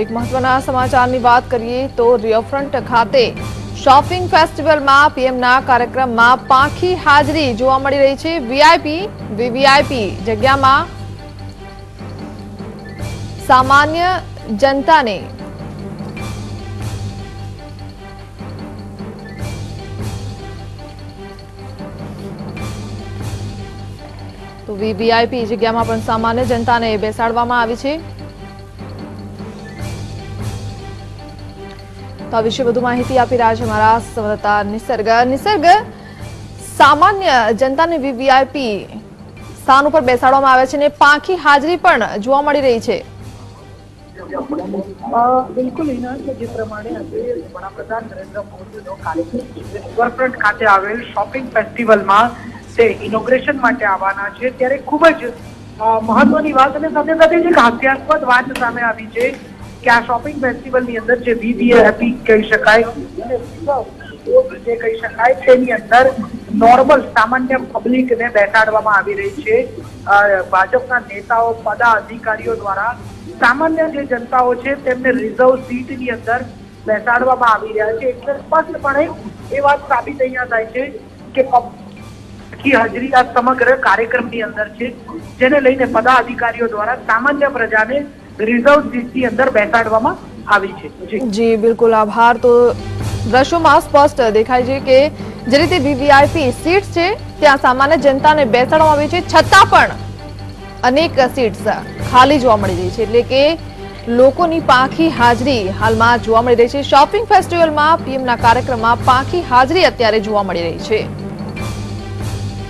એક મહત્વના સમાચારની વાત કરીએ તો રિવરફ્રન્ટ ખાતે શોપિંગ ફેસ્ટિવલમાં પીએમના કાર્યક્રમમાં પાંખી હાજરી જોવા મળી રહી છે. વીઆઈપી, વીવીઆઈપી જગ્યામાં સામાન્ય જનતાને તો વીવીઆઈપી જગ્યામાં પણ સામાન્ય જનતાને બેસાડવામાં આવી છે. તો આ વિશે વધુ માહિતી આપી રહ્યા છે અમારા સંવાદદાતા નિસર્ગ. નિસર્ગ, સામાન્ય જનતાને વીવીઆઈપી સ્થાન ઉપર બેસાડવામાં આવે છે અને પાંખી હાજરી પણ જોવા મળી રહી છે. નરેન્દ્ર મોદીનો ખાતે આવેલ શોપિંગ ફેસ્ટિવલમાં તે માટે આવવાના છે. ત્યારે ખૂબ જ મહત્વની વાત અને સાથે સાથે એક હાસ્યાસ્પદ વાત સામે આવી છે. કે આ શોપિંગ ફેસ્ટિવલની અંદર જે વીવીઆઈપી કહી શકાય, જે કહી શકાય, તેની અંદર નોર્મલ સામાન્ય પબ્લિકને બેસાડવામાં આવી રહી છે. ભાજપના નેતાઓ, પદાધિકારીઓ દ્વારા સામાન્ય જે જનતાઓ છે, તેમને રિઝર્વ સીટની અંદર બેસાડવામાં આવી રહ્યા છે. એટલે સ્પષ્ટપણે એ વાત સાબિત અહીંયા થાય છે કે પબ્લિકની હાજરી આ સમગ્ર કાર્યક્રમની અંદર છે, જેને લઈને પદાધિકારીઓ દ્વારા સામાન્ય પ્રજાને રિઝર્વ સીટની અંદર બેસાડવામાં આવી છે. જી. બિલકુલ. આભાર. તો દ્રશ્યોમાં સ્પષ્ટ દેખાય છે કે જે રીતે વીવીઆઈપી સીટ છે, ત્યાં સામાન્ય જનતાને બેસાડવામાં આવી છે. છતાં પણ અનેક સીટ્સ ખાલી જોવા મળી રહી છે. એટલે કે લોકોની પાંખી હાજરી હાલમાં જોવા મળી રહી છે. શોપિંગ ફેસ્ટિવલમાં પીએમના કાર્યક્રમમાં પાંખી હાજરી અત્યારે જોવા મળી રહી છે.